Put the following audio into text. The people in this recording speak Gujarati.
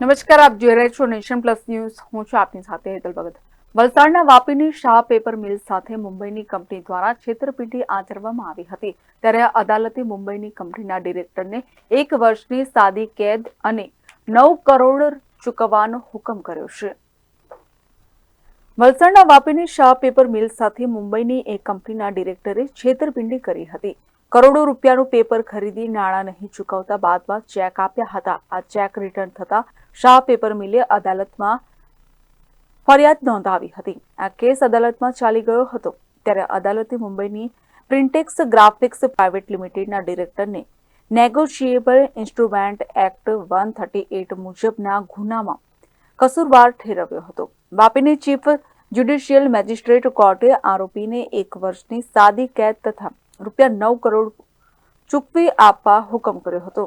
નમસ્કાર, આપ જોઈ રહ્યા છો નેશન પ્લસ ન્યૂઝ. હું છું આપની સાથે હેતલ ભગત. વલસાડના વાપીની શાહ પેપર મિલ સાથે મુંબઈની કંપની દ્વારા છેતરપિંડી આચરવામાં આવી હતી. ત્યારે અદાલતે મુંબઈની કંપનીના ડિરેક્ટરને એક વર્ષની સાદી કેદ અને નવ કરોડ ચૂકવવાનો હુકમ કર્યો છે. વલસાડના વાપીની શાહ પેપર મિલ સાથે મુંબઈની એક કંપનીના ડિરેક્ટરે છેતરપિંડી કરી હતી. કરોડો રૂપિયાનું પેપર ખરીદી નાણાં નહીં ચૂકવતા બાદમાં ચેક આપ્યા હતા. આ ચેક રિટર્ન થતા શાહ પેપર મિલે અદાલતમાં ફરિયાદ નોંધાવી હતી. આ કેસ અદાલતમાં ચાલી ગયો હતો. ત્યારે અદાલતે મુંબઈની પ્રિન્ટેક્સ ગ્રાફિક્સ પ્રાઇવેટ લિમિટેડના ડિરેક્ટરને negotiable instrument act one thirty eight મુજબના ગુનામાં કસૂરવાર ઠેરવ્યો હતો. વાપીની ચીફ જ્યુડિશિયલ મેજિસ્ટ્રેટ કોર્ટે આરોપીને એક વર્ષની સાદી કેદ તથા રૂપિયા નવ કરોડ ચૂકવી આપવા હુકમ કર્યો હતો.